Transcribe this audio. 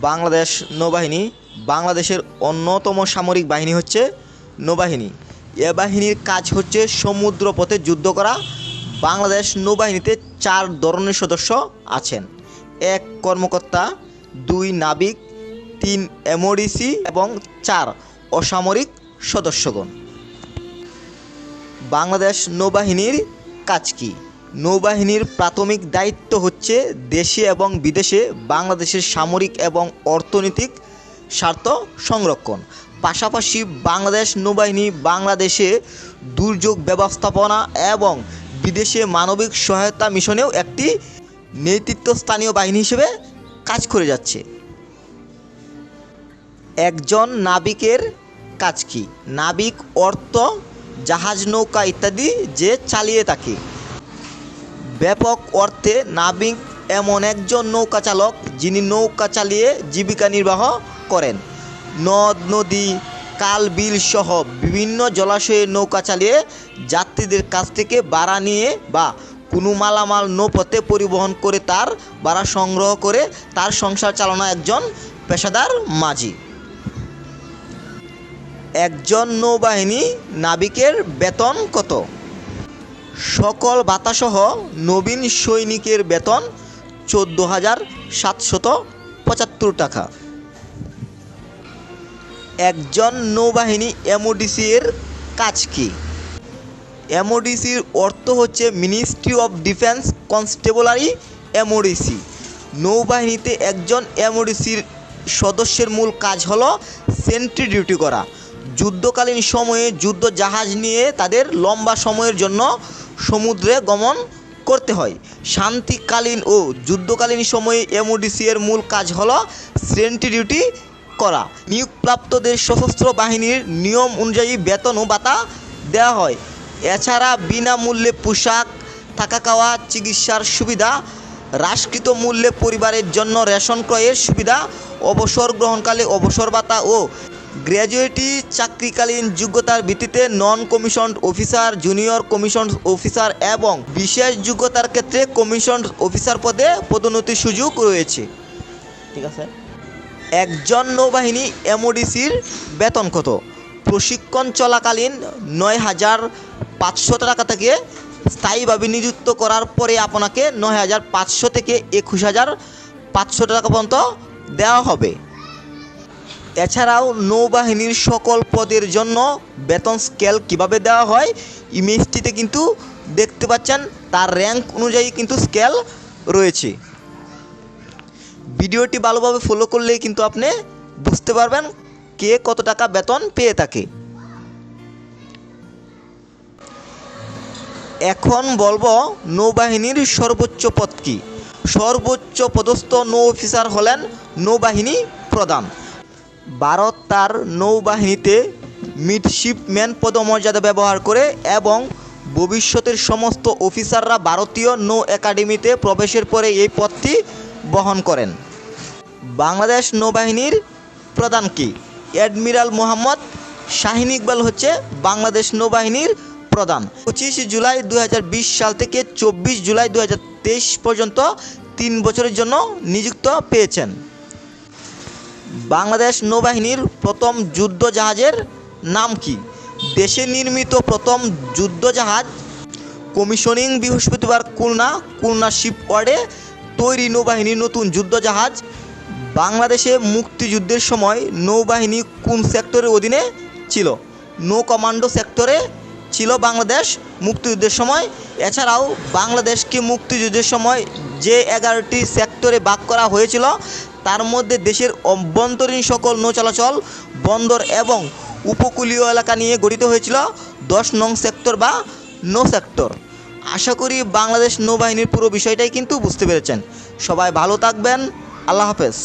বাংলাদেশ নৌবাহিনী বাংলাদেশের অন্যতম সামরিক বাহিনী হচ্ছে নৌবাহিনী। এ বাহিনীর কাজ হচ্ছে সমুদ্রপথে যুদ্ধ করা। বাংলাদেশ নৌবাহিনীতে চার ধরনের সদস্য আছেন। এক কর্মকর্তা, দুই নাবিক, তিন এমওডিসি এবং চার অসামরিক সদস্যগণ। বাংলাদেশ নৌবাহিনীর কাজ কী? নৌবাহিনীর প্রাথমিক দায়িত্ব হচ্ছে দেশে এবং বিদেশে বাংলাদেশের সামরিক এবং অর্থনৈতিক স্বার্থ সংরক্ষণ। পাশাপাশি বাংলাদেশ নৌবাহিনী বাংলাদেশে দুর্যোগ ব্যবস্থাপনা এবং বিদেশে মানবিক সহায়তা মিশনেও একটি নেতৃত্বস্থানীয় বাহিনী হিসেবে কাজ করে যাচ্ছে। একজন নাবিকের কাজ কি? নাবিক অর্থ জাহাজ, নৌকা ইত্যাদি যে চালিয়ে থাকে। ব্যাপক অর্থে নাবিক এমন একজন নৌকা চালক যিনি নৌকা চালিয়ে জীবিকা নির্বাহ করেন। নদ, নদী, কাল, বিল সহ বিভিন্ন জলাশয়ে নৌকা চালিয়ে যাত্রীদের কাছ থেকে ভাড়া নিয়ে বা কোনো মালামাল নৌপথে পরিবহন করে তার ভাড়া সংগ্রহ করে তার সংসার চালানো একজন পেশাদার মাঝি। একজন নৌবাহিনী নাবিকের বেতন কত? সকল ভাতাসহ নবীন সৈনিকের বেতন চোদ্দ হাজার সাতশত পঁচাত্তর টাকা। একজন নৌবাহিনী এমওডিসি এর কাজ কি? এমওডিসির অর্থ হচ্ছে ministry of defence constabulary MODC. নৌবাহিনীতে একজন এমওডিসির সদস্যের মূল কাজ হলো সেন্ট্রি ডিউটি করা। যুদ্ধকালীন সময়ে যুদ্ধ জাহাজ নিয়ে তাদের লম্বা সময়ের জন্য সমুদ্রে গমন করতে হয়। শান্তিকালীন ও যুদ্ধকালীন সময়ে এমওডিসি এর মূল কাজ হলো সেন্ট্রি ডিউটি করা। নিয়োগপ্রাপ্তদের সশস্ত্র বাহিনীর নিয়ম অনুযায়ী বেতন ও ভাতা দেওয়া হয়। এছাড়া বিনামূল্যে পোশাক থাকা খাওয়া চিকিৎসার সুবিধা, হ্রাসকৃত মূল্যে পরিবারের জন্য রেশন ক্রয়ের সুবিধা, অবসর গ্রহণকালে অবসর ভাতা ও গ্র্যাজুয়েটি চাকরিকালীন যোগ্যতার ভিত্তিতে non commission officer junior commission officer এবং বিশেষ যোগ্যতার ক্ষেত্রে কমিশন অফিসার পদে পদোন্নতির সুযোগ রয়েছে। ঠিক আছে? একজন নৌবাহিনী এমওডিসির বেতন কত? প্রশিক্ষণ চলাকালীন নয় হাজার পাঁচশো টাকা থেকে স্থায়ীভাবে নিযুক্ত করার পরে আপনাকে নয় হাজার পাঁচশো থেকে একুশ হাজার পাঁচশো টাকা পর্যন্ত দেওয়া হবে। এছাড়াও নৌবাহিনীর সকল পদের জন্য বেতন স্কেল কীভাবে দেওয়া হয়, ইমেজটিতে কিন্তু দেখতে পাচ্ছেন, তার র্যাঙ্ক অনুযায়ী কিন্তু স্কেল রয়েছে। ভিডিওটি ভালোভাবে ফলো করলেই কিন্তু আপনি বুঝতে পারবেন কে কত টাকা বেতন পেয়ে থাকে। এখন বলব নৌবাহিনীর সর্বোচ্চ পদ কি। সর্বোচ্চ পদস্থ নৌ অফিসার হলেন নৌবাহিনী প্রধান। ভারত তার নৌবাহিনীতে মিডশিপম্যান পদমর্যাদা ব্যবহার করে এবং ভবিষ্যতের সমস্ত অফিসাররা ভারতীয় নৌ একাডেমিতে প্রবেশের পরে এই পদটি বহন করেন। বাংলাদেশ নৌবাহিনীর প্রধান কি? অ্যাডমিরাল মোহাম্মদ শাহিন ইকবাল হচ্ছে বাংলাদেশ নৌবাহিনীর প্রধান। পঁচিশ জুলাই দু হাজার বিশ সাল থেকে চব্বিশ জুলাই দু হাজার তেইশ পর্যন্ত তিন বছরের জন্য নিযুক্ত পেয়েছেন। বাংলাদেশ নৌবাহিনীর প্রথম যুদ্ধ জাহাজের নাম কি? দেশে নির্মিত প্রথম যুদ্ধ জাহাজ কমিশনিং বৃহস্পতিবার খুলনা খুলনা শিপওয়ার্ডে তৈরি নৌবাহিনীর নতুন যুদ্ধ জাহাজ। বাংলাদেশে মুক্তিযুদ্ধের সময় নৌবাহিনী কোন সেক্টরের অধীনে ছিল? নৌ কমান্ডো সেক্টরে ছিল বাংলাদেশ মুক্তিযুদ্ধের সময়। এছাড়াও বাংলাদেশকে মুক্তিযুদ্ধের সময় যে এগারোটি সেক্টরে ভাগ করা হয়েছিল, তার মধ্যে দেশের অভ্যন্তরীণ সকল নৌ চলাচল, বন্দর এবং উপকূলীয় এলাকা নিয়ে গঠিত হয়েছিল। দশ নং সেক্টর বা নো সেক্টর। আশা করি বাংলাদেশ নৌবাহিনীর পুরো বিষয়টাই কিন্তু বুঝতে পেরেছেন। সবাই ভালো থাকবেন। আল্লাহ হাফেজ।